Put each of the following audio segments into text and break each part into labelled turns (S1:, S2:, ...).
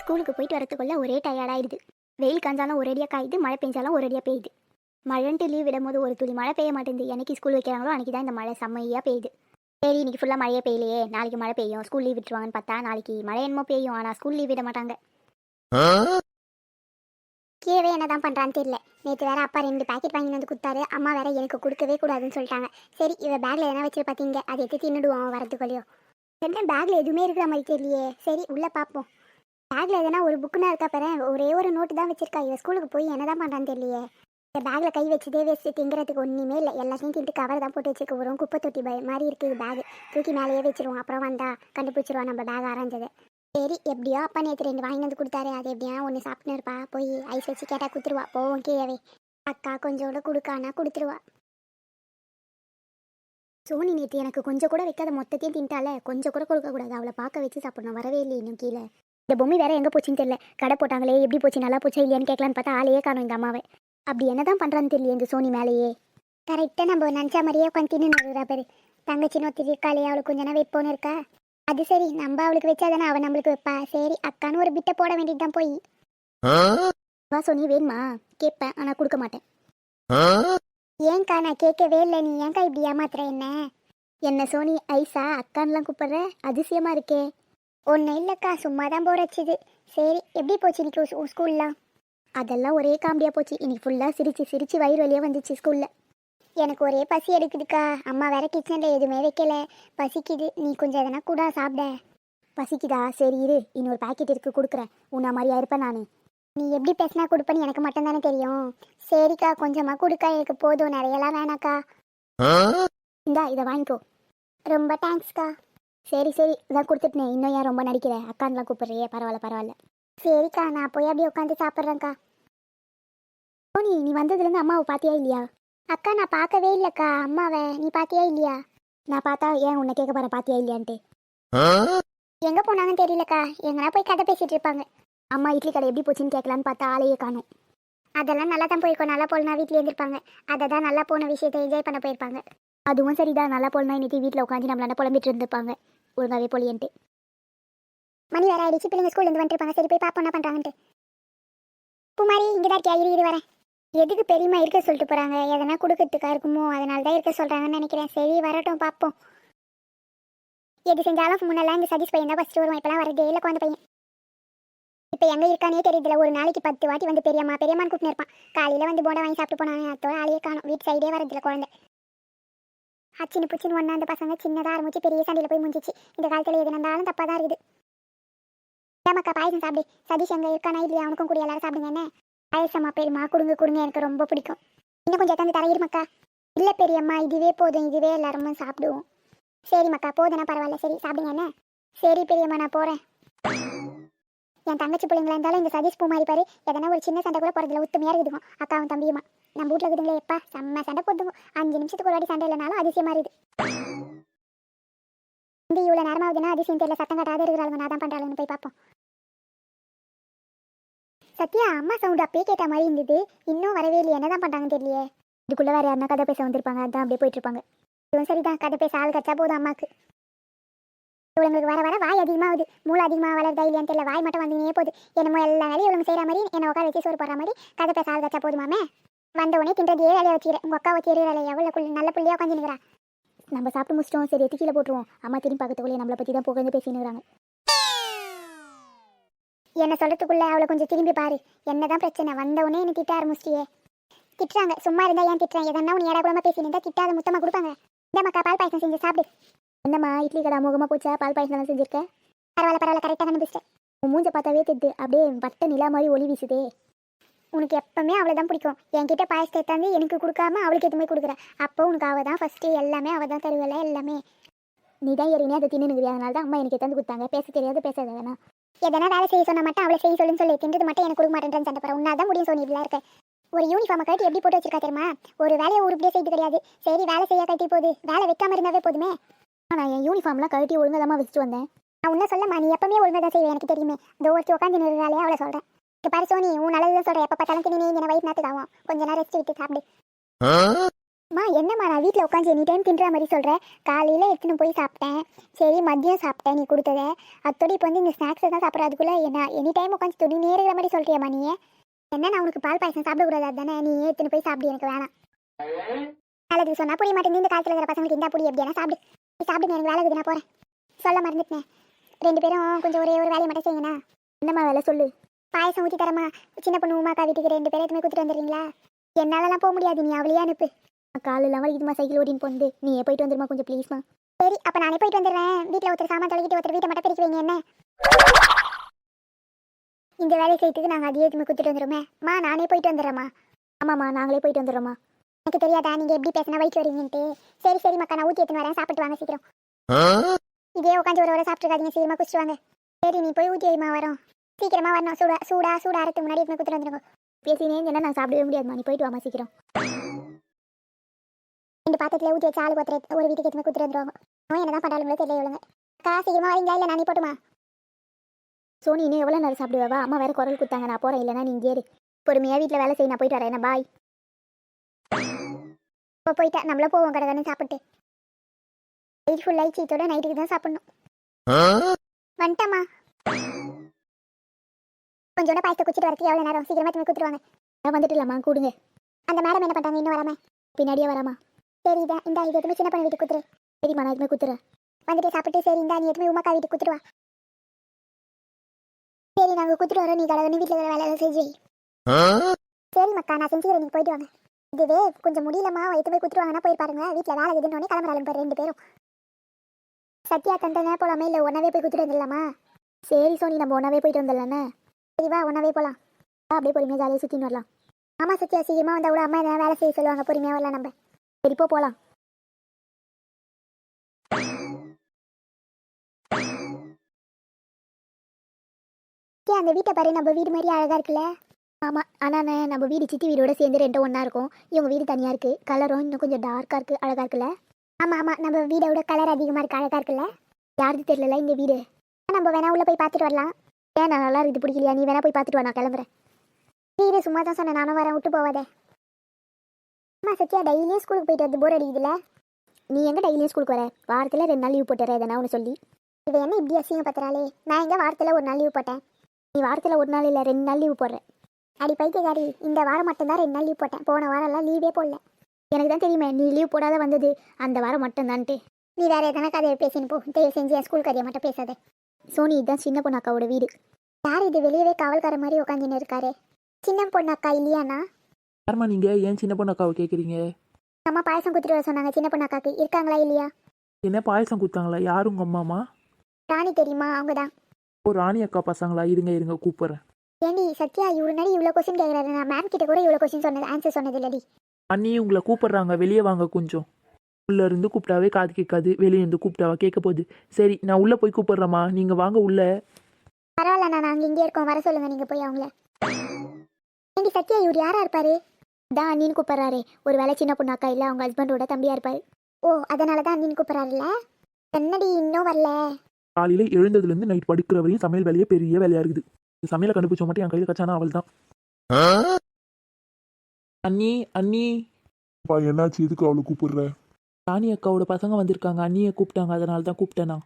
S1: ஸ்கூலுக்கு போயிட்டு வரத்துக்குள்ளே ஒரே டயர்டாயிடுது வெயில் காஞ்சாலும் ஒரேடியாக காயுது மழை பெஞ்சாலும் ஒரேடியாக பெய்யுது. மழைன்ட்டு லீவ் விடும்போது ஒரு துளி மழை பெய்ய மாட்டேங்குது. என்னைக்கு ஸ்கூல் வைக்கிறாங்களோ அன்றைக்கி தான் இந்த மழை செம்மையாக பெய்யுது. சரி இன்னைக்கு ஃபுல்லாக மழையே பெய்யலையே. நாளைக்கு மழை பெய்யும். ஸ்கூல் லீவ் விட்டுருவாங்கன்னு பார்த்தா நாளைக்கு மழை என்னமோ பெய்யும். ஆனால் ஸ்கூல் லீவ் விட மாட்டாங்க. கேவே என்ன தான் பண்ணுறான்னு தெரியல. நேற்று வேற அப்பா ரெண்டு பேக்கெட் வாங்கி வந்து கொடுத்தாரு. அம்மா வேற எனக்கு கொடுக்கவே கூடாதுன்னு சொல்லிட்டாங்க. சரி இவ பேக்கில் எதனா வச்சு பார்த்தீங்க அதை எடுத்து தின்னுடுவோம் அவன் வரதுக்குள்ளேயோ என்ன பேக்கில் எதுவுமே இருக்கிற மாதிரி தெரியலையே. சரி உள்ளே பார்ப்போம் பேக்கில் எதனா ஒரு புக்குனா இருக்கா பாரு? ஒரே ஒரு நோட்டு தான் வச்சிருக்கா. இவ ஸ்கூலுக்கு போய் என்ன தான் பண்ணுறான்னு தெரியலையே. இந்த பேக்கில் கை வச்சதே வச்சு திங்கிறதுக்கு ஒன்றுமே இல்லை. எல்லாத்தையும் தின்ட்டு கவர் தான் போட்டு வச்சுக்க வரும் குப்பை தொட்டி பை மாதிரி இருக்குது பேக் தூக்கி மேலேயே வச்சிருவோம். அப்புறம் வந்தா கண்டுபிடிச்சிருவோம் நம்ம பேக் ஆரஞ்சது சரி எப்படியோ அப்பா நேற்று ரெண்டு வாங்கி வந்து கொடுத்தாரு. அது எப்படியா ஒன்று சாப்பிட்டுன்னு இருப்பா. போய் ஐஸ் வச்சு கேட்டால் கொடுத்துருவா போவோம் கீழே அக்கா கொஞ்சோட கொடுக்கானா கொடுத்துருவா. சோனி நேற்று எனக்கு கொஞ்சம் கூட வைக்காத மொத்தத்தையும் தின்ட்டால. கொஞ்சம் கூட கொடுக்கக்கூடாது. அவளை பார்க்க வச்சு சாப்பிடணும். வரவே இல்லை இன்னும் கீழே. இந்த பொம்மை வேற எங்கே போச்சுன்னு தெரியல. கடை போட்டாங்களே எப்படி போச்சு நல்லா போச்சா இல்லையான்னு கேட்கலான்னு பார்த்தா ஆளையே காணும் இந்த அம்மாவை. அப்படி என்னதான் பண்ணுறான்னு தெரியல இந்த சோனி மேலேயே. கரெக்டாக நம்ம நினச்ச மாதிரியே உட்காந்து தின்னு பேர். தங்கச்சி நோத்தி இருக்காளே அவளுக்கு கொஞ்ச நேரம் வைப்போன்னு இருக்கா? அது சரி நம்ம அவளுக்கு வச்சாதானே அவன் நம்மளுக்கு வைப்பா. சரி அக்கான்னு ஒரு பிட்டை போட வேண்டியது தான் போய். வா சோனி வேணுமா? கேட்பேன் ஆனால் கொடுக்க மாட்டேன். ஏன்கா நான் கேட்கவே இல்லை. நீ ஏன்கா இப்படி ஏமாத்துற என்ன? என்ன சோனி ஐசா அக்கான்லாம் கூப்பிடுற? அதிசயமா இருக்கே. ஒன்றும் இல்லைக்கா சும்மா தான் போர் வச்சுது சரி எப்படி போச்சு இன்னைக்கு உன் ஸ்கூல்லாம் அதெல்லாம் ஒரே காமெடியாக போச்சு. இன்னைக்கு ஃபுல்லாக சிரிச்சு சிரிச்சு வயிறு வழியாக வந்துச்சு ஸ்கூலில் எனக்கு ஒரே பசி எடுக்குதுக்கா. அம்மா வேற கிச்சனில் எதுவுமே வைக்கல. பசிக்குது. நீ கொஞ்சம் எதனா கூட சாப்பிட. பசிக்குதா? சரி இரு. இன்னொரு பாக்கெட் இருக்கு கொடுக்குறேன். உன்ன மாதிரியா இருப்பேன் நான். நீ எப்படி பேசினா கொடுப்பேன்னு எனக்கு மட்டும் தானே தெரியும். சரிக்கா கொஞ்சமாக கொடுக்கா. எனக்கு போதும். நிறையலாம் வேணாக்கா. இந்தா இதை வாங்கிக்கோ. ரொம்ப தேங்க்ஸ்க்கா சரி சரி. இதான் கொடுத்துட்டேன். இன்னும் ஏன் ரொம்ப நடிக்கிற? அக்கான்லாம் கூப்பிட்றியே. பரவாயில்ல பரவாயில்ல. சரிக்கா நான் போய் அப்படியே உட்காந்து சாப்பிட்றேன்க்கா. சோனி நீ வந்ததுலேருந்து அம்மாவை பார்த்தியா இல்லையா? அக்கா நான் பார்க்கவே இல்லைக்கா. அம்மாவை நீ பார்த்தியா இல்லையா? நான் பார்த்தா ஏன் உன்னை கேட்க போகிறேன் பார்த்தியா இல்லையான்ட்டு. எங்கே போனாங்கன்னு தெரியலக்கா. எங்கன்னா போய் கதை பேசிட்டு இருப்பாங்க. அம்மா இட்லி கடை எப்படி போச்சுன்னு கேட்கலான்னு பார்த்தா ஆளையே காணும். அதெல்லாம் நல்லா தான் போயிருக்கோம். நல்லா போலனா வீட்டில் இருந்திருப்பாங்க. அதை தான் நல்லா போன விஷயத்தை என்ஜாய் பண்ண போயிருப்பாங்க. அதுவும் சரிதான். நல்லா போலனா இன்னைக்கு வீட்டில் உட்காந்து நம்மளால புலம்பிட்டு இருந்திருப்பாங்க. ஒழுங்காவே போலியன்ட்டு. மணி வேற ஆயிடுச்சு பிள்ளைங்க ஸ்கூல்ல இருந்து வந்துருப்பாங்க. சரி போய் பாப்போம் என்ன பண்ணுறாங்கன்ட்டு குமாரி இங்கே தான் இருக்கியா? இரு இரு வரேன். எதுக்கு பெரியம்மா இருக்க சொல்லிட்டு போறாங்க? எதனா கொடுக்கறதுக்கா இருக்குமோ அதனால தான் இருக்க சொல்றாங்கன்னு நினைக்கிறேன். சரி வரட்டும் பார்ப்போம் எது செஞ்சாலும் முன்னெல்லாம் இந்த சதீஷ் பையன் தான் ஃபஸ்ட்டு வருவான். இப்போலாம் வரதே இல்லை குழந்த பையன். இப்போ எங்கே இருக்கானே தெரியுதுல ஒரு நாளைக்கு பத்து வாட்டி வந்து பெரியம்மா பெரியம்மான்னு கூப்பிட்டு இருப்பான். காலையில் வந்து போண்டா வாங்கி சாப்பிட்டு போனாங்க அத்தோட ஆளையே காணும். வீட்டு சைடே வரதில்ல குழந்தை. அச்சின்னு புச்சின்னு ஒன்றா அந்த பசங்க சின்னதாக ஆரம்பிச்சு பெரிய சண்டையில் போய் முடிஞ்சிச்சு இந்த காலத்தில் எது நடந்தாலும் தப்பாக தான் இருக்குது. ஏமாக்கா பாயசம் சாப்பிடு. சதீஷ் எங்கே இருக்கானா இல்லையா? அவனுக்கும் கூட எல்லாரும் சாப்பிடுங்க என்ன? பாயசம்மா பெரியம்மா கொடுங்க கொடுங்க. எனக்கு ரொம்ப பிடிக்கும். இன்னும் கொஞ்சம் தந்து தரையிருமாக்கா இல்லை பெரியம்மா இதுவே போதும். இதுவே எல்லாருமே சாப்பிடுவோம். சரிம்மாக்கா போதுனா பரவாயில்ல. சரி சாப்பிடுங்க என்ன? சரி பெரியம்மா நான் போகிறேன் என் தங்கச்சி பிள்ளைங்களா இருந்தாலும் இந்த சதீஷ் பூ மாதிரி பாரு. எதனா ஒரு சின்ன சண்டை கூட போகிறதுல உத்துமையாக இருக்குதுக்கும் அக்காவும் தம்பியுமா. நம்ம வீட்டில் இருக்குதுங்களே எப்பா? செம்ம சண்டை போட்டுங்க அஞ்சு நிமிஷத்துக்கு ஒரு வாட்டி சண்டை இல்லைனாலும் அதிசயம் இருக்குது. வந்து இவ்வளோ நேரமாகுதுன்னா அதிசயம் தெரியல. சத்தம் கட்டாத இருக்கிறாங்க நான் தான் பண்ணுறாங்கன்னு போய் பார்ப்போம். சத்யா அம்மா சவுண்ட் அப்பயே கேட்ட மாதிரி இருந்தது. இன்னும் வரவே இல்லையே. என்ன தான் பண்ணுறாங்கன்னு தெரியலையே. இதுக்குள்ளே வேறு யாருன்னா கதை பேச வந்திருப்பாங்க. அதான் அப்படியே போயிட்டு இருப்பாங்க. இவன் சரிதான். கதை பேச ஆள் கச்சா போதும் அம்மாக்கு. இவங்களுக்கு வர வர வாய் அதிகமாகுது. மூளை அதிகமாக வளருதா இல்லையான்னு தெரியல. வாய் மட்டும் வந்தீங்கன்னே போகுது. என்னமோ எல்லா வேலையும் இவங்க செய்கிற மாதிரி என்னை உட்கார வச்சு சோறு போடுற மாதிரி கதை பேச ஆள் கச்சா போதுமாமே? வந்த உடனே தின்றதையே வேலையை வச்சுக்கிறேன். உங்கள் அக்கா வச்சு வேலையை எவ்வளோ புள்ளி நல்ல புள்ளியாக உட்காந்து நிற்கிறா நம்ம சாப்பிட்டு முடிச்சிட்டோம். சரி எத்தி கீழே போட்டுருவோம். அம்மா திரும்பி பார்க்கறதுக்குள்ளே நம்மளை பற்றி தான் புகழ்ந்து பேசினுறாங்க என்ன சொல்றதுக்குள்ள அவளை கொஞ்சம் திரும்பி பாரு. என்னதான் பிரச்சனை? வந்த உடனே என்ன திட்ட ஆரம்பிச்சிட்டியே. திட்டுறாங்க. சும்மா இருந்தா ஏன் திட்டுறேன் எதனா உன் ஏடா கூடமா பேசி திட்டாத முத்தமாக கொடுப்பாங்க. இந்தமாக்கா பால் பாயசம் செஞ்சு சாப்பிடு. என்னம்மா இட்லி கடை அமோகமா போச்சா? பால் பாயசம் எல்லாம் பரவாயில்ல பரவாயில்ல கரெக்டாக கண்டுபிடிச்சிட்டேன். உன் மூஞ்ச பார்த்தாவே திட்டு அப்படியே வட்ட நிலா மாதிரி ஒளி வீசுதே. உனக்கு எப்பவுமே அவளை தான் பிடிக்கும். என்கிட்ட பாயசத்தை எடுத்தாந்து எனக்கு கொடுக்காம அவளுக்கு எதுவுமே கொடுக்குற அப்போ உனக்கு அவள் தான் ஃபஸ்ட்டு எல்லாமே அவள் தான் தருவல எல்லாமே. நீ தான் ஏறினே அதை தின்னு அதனால தான் அம்மா எனக்கு எத்தாந்து கொடுத்தாங்க. பேச தெரியாது பேசாத வேணா. எதனா வேலை செய்ய சொன்ன மட்டும் அவளை செய்ய சொல்லுன்னு சொல்லி. தின்றது மட்டும் எனக்கு கொடுக்க மாட்டேன்றேன் சண்டை போகிறேன் உன்னாதான் முடியும் சோனி இப்படிலாம் இருக்க. ஒரு யூனிஃபார்மை கட்டி எப்படி போட்டு வச்சிருக்கா தெரியுமா? ஒரு வேலையை உருப்படியே செய்து கிடையாது. சரி வேலை செய்ய கட்டி போகுது வேலை வைக்காம இருந்தாவே போதுமே. நான் என் யூனிஃபார்ம்லாம் கழட்டி ஒழுங்காக வச்சுட்டு வந்தேன். நான் உன்ன சொல்லமா நீ எப்பவுமே ஒழுங்காக தான் செய்வேன் எனக்கு தெரியுமே. இந்த ஒருத்தி உட்காந்து நிறுறாலே அவளை சொல்கிறேன் இப்போ பாரு சோனி உன் நல்லது தான் சொல்கிறேன் எப்போ பார்த்தாலும் திணி என்ன வயிறு நேரத்துக்கு ஆகும் கொஞ்ச நேரம் ரெஸ்ட் விட்டு சாப்பிடு. அம்மா என்னம்மா நான் வீட்டில் உட்காந்து எனி டைம் தின்ற மாதிரி சொல்கிறேன் காலையில் எடுத்துன்னு போய் சாப்பிட்டேன். சரி மதியம் சாப்பிட்டேன் நீ கொடுத்தத. அத்தோடு இப்போ வந்து இந்த ஸ்நாக்ஸை தான் சாப்பிட்றதுக்குள்ளே என்ன எனி டைம் உட்காந்து துணி நேருகிற மாதிரி சொல்கிறியம்மா நீ என்ன நான் உனக்கு பால் பாயசம் சாப்பிடக்கூடாது அதானே? நீ எடுத்துன்னு போய் சாப்பிடு எனக்கு வேணாம். வேலைக்கு சொன்னா புரிய மாட்டேங்குது. இந்த காலத்தில் இருக்கிற பசங்களுக்கு இந்த புரிய எப்படியா சாப்பிடு. நீ சாப்பிடுங்க எனக்கு வேலை இருக்குது நான் போகிறேன் சொல்ல மறந்துட்டேன். ரெண்டு பேரும் கொஞ்சம் ஒரே ஒரு வேலையை மட்டும் செய்யுங்கண்ணா என்னம்மா வேலை சொல்லு. பாயசம் ஊற்றி தரமா சின்ன பொண்ணு உமாக்கா வீட்டுக்கு ரெண்டு பேரும் எதுவுமே கொடுத்துட்டு வந்துடுறீங்களா? என்னாலலாம் போக முடியாது நீ அவளையே அனுப்பு. காலையில் வலிக்குதுமா சைக்கிள் ஓடின்னு போந்து நீ போயிட்டு வந்துருமா கொஞ்சம் ப்ளீஸ்மா சரி அப்போ நானே போயிட்டு வந்துடுறேன். வீட்டில் ஒருத்தர் சாமான் தொலைக்கிட்டு ஒருத்தர் வீட்டை மட்டும் பிரிக்க வைங்க என்ன? இந்த வேலையை செய்யறதுக்கு நாங்கள் அதையே எதுவுமே கொடுத்துட்டு வந்துடுமே மா நானே போயிட்டு வந்துடுறேம்மா. ஆமாம்மா நாங்களே போயிட்டு வந்துடுறோம்மா. எனக்கு தெரியாதா நீங்கள் எப்படி பேசினா வயிற்று வரீங்கன்ட்டு சரி சரி மக்கா நான் ஊற்றி எடுத்துன்னு வரேன். சாப்பிட்டு வாங்க சீக்கிரம். இதே உட்காந்து ஒரு ஒரு சாப்பிட்டுருக்காதீங்க. சீக்கிரமா குடிச்சிட்டு வாங்க. சரி நீ போய் ஊற்றி வைமா வரோம். சீக்கிரமா வரணும் சூடா சூடா சூடா அறத்துக்கு முன்னாடி எடுத்து கொடுத்துட்டு வந்துருங்க. பேசினே என்ன நான் சாப்பிடவே முடியாதுமா நீ போயிட்டு வாமா சீக்கிரம். ரெண்டு பாத்திரத்தில் ஊற்றி வச்சு ஆளு ஒருத்தர் ஒரு வீட்டுக்கு எடுத்து கொடுத்துட்டு வந்துருவாங்க. அவன் என்ன தான் பண்ணாலும் தெரியல இவளுங்க. அக்கா சீக்கிரமா வரீங்களா இல்லை நானே போட்டுமா? சோனி இன்னும் எவ்வளோ நேரம் சாப்பிடுவா? அம்மா வேற குரல் கொடுத்தாங்க. நான் போகிறேன் இல்லைனா நீ ஏறு பொறுமையாக வீட்டில் வேலை செய்ய நான் போயிட்டு வரேன். பாய். இப்போ போயிட்டா நம்மள போவோம் கடகன்னு சாப்பிட்டு. நைட் ஃபுல் ஆயிடுச்சோட நைட்டுக்கு தான் சாப்பிடணும். வந்துட்டம்மா. கொஞ்சோட பாயசத்தை குச்சிட்டு வரதுக்கு எவ்வளோ நேரம்? சீக்கிரமா திரும்பி கொடுத்துருவாங்க நான் வந்துட்டு இல்லம்மா கூடுங்க. அந்த மேடம் என்ன பண்ணுறாங்க இன்னும் வராம? பின்னாடியே வராமா? சரி இதான் இந்த இது எதுவுமே சின்ன பண்ண வீட்டுக்கு குத்துரு. சரிம்மா நான் எதுவுமே குத்துறேன். வந்துட்டு சாப்பிட்டு சரி இந்த நீ எதுவுமே உமாக்கா வீட்டுக்கு குத்துருவா சரி நாங்கள் குத்துட்டு வரோம் நீ கடவுள் வீட்டில் வேலை வேலை செஞ்சு சரி மக்கா நான் செஞ்சுக்கிறேன். நீங்கள் போயிட்டு வாங்க. இதுவே கொஞ்சம் முடியலம்மா. வயிற்று போய் குத்துருவாங்கன்னா போய் பாருங்க. வீட்டில் வேலை எதுன்னு கிளம்புறாங்க பாரு ரெண்டு பேரும். சத்யா தந்தனே போலாமே இல்லை ஒன்னாவே போய் குத்துட்டு வந்துடலாமா? சரி சோனி நம்ம ஒன்னாவே போயிட்டு வந்துடலானே சரி வா ஒன்னாவே போகலாம் வா அப்படியே பொறுமையாக ஜாலியாக சுற்றின்னு வரலாம். ஆமாம் சத்யா சீக்கிரமாக வந்தால் கூட அம்மா எதனா வேலை செய்ய சொல்லுவாங்க பொறுமையாக வரலாம் நம்ம. சரி போ போகலாம் ஏன் அந்த வீட்டை பாரு நம்ம வீடு மாதிரி அழகாக இருக்குல்ல? ஆமாம் ஆனால் நம்ம வீடு சித்தி வீடோட சேர்ந்து ரெண்டும் ஒன்றா இருக்கும். இவங்க வீடு தனியாக இருக்குது கலரும் இன்னும் கொஞ்சம் டார்க்காக இருக்குது அழகாக இருக்குல்ல? ஆமாம் ஆமாம் நம்ம வீடோட கலர் அதிகமாக இருக்குது அழகாக இருக்குல்ல? யாருக்கு தெரியல இந்த வீடு. நம்ம வேணா உள்ளே போய் பார்த்துட்டு வரலாம். ஏன் நான் நல்லா இருக்குது பிடிக்கலையா? நீ வேணா போய் பார்த்துட்டு வா நான் கிளம்புறேன். நீ சும்மா தான் சொன்னேன் நானும் வரேன் விட்டு போவாதே. அம்மா சத்யா டெய்லியும் ஸ்கூலுக்கு போயிட்டு வந்து போர் அடிக்குதுல்ல? நீ எங்கே டெய்லியும் ஸ்கூலுக்கு வர? வாரத்தில் ரெண்டு நாள் லீவ் போட்டுற எதனா ஒன்று சொல்லி. இவ என்ன இப்படி அசிங்கப்படுத்துறாளே நான் எங்கே வாரத்தில் ஒரு நாள் லீவ் போட்டேன்? நீ வாரத்தில் ஒரு நாள் இல்லை ரெண்டு நாள் லீவ் போடுற. அடி பைத்தியக்காரி இந்த வாரம் மட்டும்தான் ரெண்டு நாள் லீவ் போட்டேன். போன வாரம்லாம் லீவே போடல. எனக்கு தான் தெரியுமே நீ லீவ் போடாத வந்தது. அந்த வாரம் மட்டும்தான்ட்டு. நீ வேற எதனா கதையை பேசின்னு போ. தயவு செஞ்சு என் ஸ்கூல் கதையை மட்டும் பேசாத. சோனி இதுதான் சின்ன பொண்ணு அக்காவோட வீடு. யார் இது? வெளியவே காவல்கார மாதிரி உட்காந்துன்னு இருக்காரு. சின்ன பொண்ணு அக்கா இல்லையாண்ணா?
S2: யாரும்மா நீங்கள் ஏன் சின்ன பொண்ணு அக்காவை கேட்குறீங்க
S1: அம்மா பாயசம் குத்துட்டு வர சொன்னாங்க. சின்ன பொண்ணு அக்காக்கு. இருக்காங்களா இல்லையா?
S2: என்ன பாயசம் கொடுத்தாங்களா? யார் உங்கள் அம்மாமா
S1: ராணி தெரியுமா? அவங்க தான்
S2: ஓ ராணி அக்கா பசங்களா? இருங்க இருங்க கூப்பிட்றேன்.
S1: ஏண்டி சத்யா இவ்வளோ நாடி இவ்வளோ கொஸ்டின் கேட்குறாரு நான் மேம் கிட்ட கூட இவ்வளோ கொஸ்டின் சொன்னது ஆன்சர் சொன்னது இல்லடி
S2: அண்ணி உங்களை கூப்பிட்றாங்க. வெளியே வாங்க கொஞ்சம். உள்ள இருந்து கூப்பிட்டாவே காது கேட்காது. வெளியே இருந்து கூப்பிட்டாவா கேட்க போகுது சரி நான் உள்ளே போய் கூப்பிட்றேம்மா. நீங்கள் வாங்க உள்ள.
S1: பரவாயில்ல நான் நாங்கள் இங்கே இருக்கோம். வர சொல்லுங்க நீங்கள் போய் அவங்கள. ஏண்டி சத்யா இவர் யாரா இருப்பாரு? தான் அண்ணின்னு கூப்பிட்றாரு. ஒரு வேலை சின்ன பொண்ணு அக்கா இல்லை அவங்க ஹஸ்பண்டோட தம்பியா இருப்பாரு. ஓ அதனால தான் அண்ணின்னு கூப்பிட்றாருல்ல? என்னடி இன்னும் வரல?
S2: காலையில் எழுந்ததுலேருந்து நைட் படுக்கிற வரையும் சமையல் வேலையே பெரிய வேலையாக இருக்குது. இந்த சமையலை கண்டுபிடிச்ச மட்டும் என் கையில் கச்சானா அவள் தான் அண்ணி அண்ணி.
S3: என்னாச்சு? எதுக்கு அவளை கூப்பிடுற?
S2: ராணி அக்காவோட பசங்க வந்திருக்காங்க. அண்ணியை கூப்பிட்டாங்க. அதனால தான் கூப்பிட்டேனா?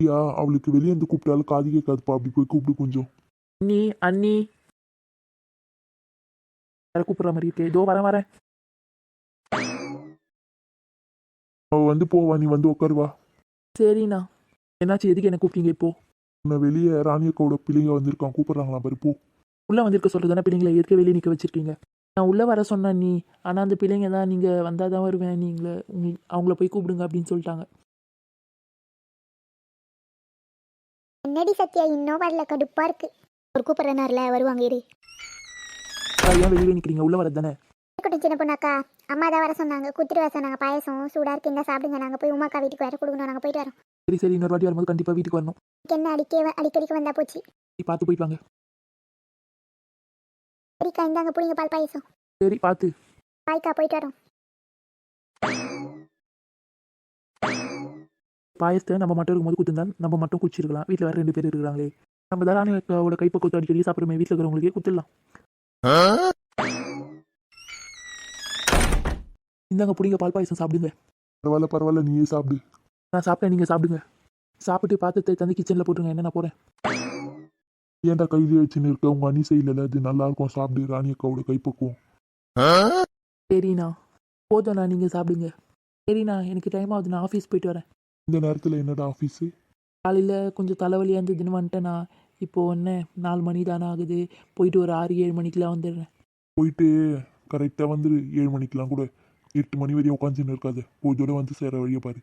S3: ஐயா அவளுக்கு வெளியே இருந்து கூப்பிட்டாலும் காது கேட்காதுப்பா. அப்படி போய் கூப்பிடு கொஞ்சம்.
S2: அண்ணி அண்ணி. வேற கூப்பிட்ற மாதிரி இருக்கே? இதோ வரேன் வரேன்.
S3: அவ வந்து போவா நீ வந்து உட்காருவா
S2: சரிண்ணா. என்னாச்சு? எதுக்கு என்ன கூப்பிட்டீங்க இப்போ?
S3: உன்னை வெளியே ராணியக்காவோட பிள்ளைங்க வந்திருக்கான் கூப்பிடுறாங்களா பாரு போ.
S2: உள்ளே வந்திருக்க சொல்கிறதானே பிள்ளைங்களை எதுக்கு வெளியே நிற்க வச்சிருக்கீங்க? நான் உள்ளே வர சொன்னேன் நீ ஆனால் அந்த பிள்ளைங்க தான் நீங்கள் வந்தால் தான் வருவேன் நீங்களே உங்க- அவங்கள போய் கூப்பிடுங்க அப்படின்னு சொல்லிட்டாங்க.
S1: என்னடி சத்யா இன்னும் வரல கடுப்பா இருக்கு. ஒரு கூப்பிட்றனார்ல வருவாங்க இரு.
S2: அக்கா, ஏன் வெளியே நிற்கிறீங்க உள்ளே வரது தானே?
S1: இருக்கட்டும் சின்ன பொண்ணு அக்கா. அம்மா தான் வர சொன்னாங்க. குத்துட்டு வர சொன்னாங்க. பாயசம் சூடாக இருக்கு. இந்த சாப்பிடுங்க. நாங்கள் போய் உமாக்கா வீட்டுக்கு வேற கொடுக்கணும். நாங்கள் போயிட்டு வரோம்.
S2: சரி சரி. இன்னொரு வாட்டி வரும்போது கண்டிப்பாக வீட்டுக்கு வரணும்.
S1: இதுக்கு என்ன அடிக்க அடிக்கடிக்கு வந்தா போச்சு.
S2: சரி, பார்த்து போயிட்டு வாங்க.
S1: சரிக்கா இந்தாங்க புளிங்க பால் பாயசம்.
S2: சரி பார்த்து
S1: பாய்க்கா போயிட்டு வரோம்.
S2: பாயசத்தை நம்ம மட்டும் இருக்கும்போது குத்துந்தான் நம்ம மட்டும் குடிச்சிருக்கலாம். வீட்டில் வேறு ரெண்டு பேர் இருக்கிறாங்களே. நம்ம அக்காவோட கைப்பக்கத்தை அடிக்கடி சாப்பிட்றோமே வீட்டில் இருக்கிறவங்களுக்கே குத்துடலாம். இந்தாங்க பிடிங்க பால் பாயசம் சாப்பிடுங்க.
S3: பரவாயில்ல பரவாயில்ல நீயே சாப்பிடு.
S2: நான் சாப்பிட்டேன் நீங்கள் சாப்பிடுங்க. சாப்பிட்டு பாத்திரத்தை தந்து கிச்சனில் போட்டுருங்க என்ன நான் போகிறேன்
S3: ஏன்டா கையிலே வச்சுன்னு இருக்க உங்க அண்ணி செய்யல அது நல்லா இருக்கும் சாப்பிடு. ராணி அக்காவோட கைப்பக்குவோம்
S2: சரிண்ணா. போதும்ண்ணா. நீங்கள் சாப்பிடுங்க. சரிண்ணா. எனக்கு டைம் ஆகுது. நான் ஆஃபீஸ் போயிட்டு வரேன்.
S3: இந்த நேரத்துல என்னடா ஆஃபீஸு
S2: காலையில் கொஞ்சம் தலைவலியாக இருந்ததுன்னு வந்துட்டேண்ணா. இப்போது என்ன? நாலு மணி தானே ஆகுது. போயிட்டு ஒரு ஆறு ஏழு மணிக்கெலாம் வந்துடுறேன்.
S3: போயிட்டு கரெக்டாக வந்துரு. ஏழு மணிக்கெலாம் கூட. எட்டு மணி வரையும் உட்காந்துன்னு இருக்காது. பூஜோட வந்து சேர வழியை பாரு.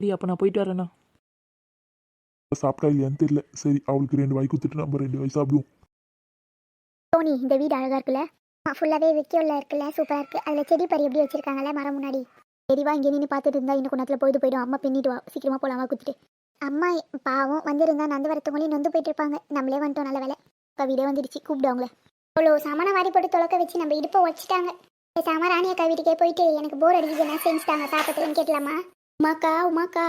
S2: சரி அப்போ நான் போயிட்டு வரேண்ணா.
S3: சாப்பிட்டா இல்லையான்னு தெரியல. சரி அவளுக்கு ரெண்டு வாய் குத்துட்டு நம்ம ரெண்டு வாய் சாப்பிடுவோம்.
S1: டோனி இந்த வீடு அழகா இருக்குல்ல? ஃபுல்லாகவே விக்கியோல இருக்குல்ல? சூப்பராக இருக்கு. அதில் செடி பறி எப்படி வச்சிருக்காங்கல்ல? மரம் முன்னாடி. சரிவா இங்கே நின்று பார்த்துட்டு இருந்தா இன்னும் கொஞ்ச நேரத்தில் போயிட்டு போயிடும் அம்மா பின்னிட்டு வா. சீக்கிரமா போலாம் வா குத்துட்டு அம்மா பாவம் வந்திருந்தா நந்து வரத்தவங்களையும் நொந்து போயிட்டு இருப்பாங்க. நம்மளே வந்துட்டோம் நல்ல வேலை அக்கா வீடே வந்துடுச்சு கூப்பிடு அவங்கள. அவ்வளோ சாமான வாரி போட்டு தொலைக்க வச்சு நம்ம இடுப்பை வச்சுட்டாங்க பேசாம அக்கா வீட்டுக்கே போயிட்டு எனக்கு போர் அடிக்குது என்ன செஞ்சுட்டாங்க? சாப்பிட்டுன்னு கேட்கலாமா? உமாக்கா உமாக்கா.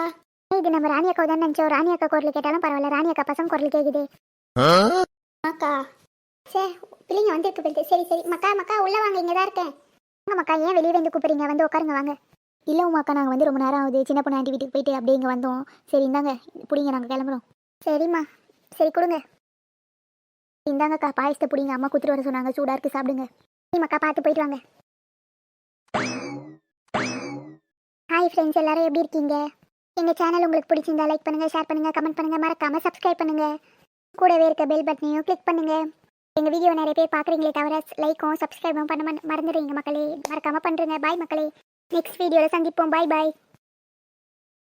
S1: இது நம்ம ராணி அக்கா தான் நினச்சோம். ராணி அக்கா குரல் கேட்டாலும் பரவாயில்ல. ராணி அக்கா பசங்க குரல் கேட்குது அக்கா. சே பிள்ளைங்க வந்திருக்கு போயிட்டு சரி சரி. மக்கா மக்கா உள்ள வாங்க. இங்கே தான் இருக்கேன். வாங்க மக்கா. ஏன் வெளியே வந்து கூப்பிடுறீங்க? வந்து உட்காருங்க வாங்க. இல்லை உமாக்கா நாங்கள் வந்து ரொம்ப நேரம் ஆகுது. சின்ன பொண்ணு ஆண்டி வீட்டுக்கு போயிட்டு அப்படியே இங்கே வந்தோம். சரி இந்தாங்க. பிடிங்க நாங்கள் கிளம்புறோம். சரிம்மா. சரி கொடுங்க. இந்தாங்கக்கா. பாயசத்தை பிடிங்க. அம்மா குத்துட்டு வர சொன்னாங்க. சூடாக இருக்கு. சாப்பிடுங்க. சரி மக்கா பார்த்து போயிட்டு வாங்க. ஹாய் ஃப்ரெண்ட்ஸ் எல்லாரும் எப்படி இருக்கீங்க? எங்கள் சேனல் உங்களுக்கு பிடிச்சிருந்தா லைக் பண்ணுங்கள் ஷேர் பண்ணுங்கள் கமெண்ட் பண்ணுங்கள் மறக்காமல் சப்ஸ்கிரைப் பண்ணுங்கள் கூடவே இருக்க பெல் பட்டனையும் கிளிக் பண்ணுங்கள் எங்கள் வீடியோ நிறைய பேர் பார்க்குறீங்களே தவிர லைக்கும் சப்ஸ்கிரைபும் பண்ண மறந்துடுறீங்க மக்களே. மறக்காமல் பண்ணுறேங்க பாய் மக்களே. நெக்ஸ்ட் வீடியோவில் சந்திப்போம். பாய் பாய்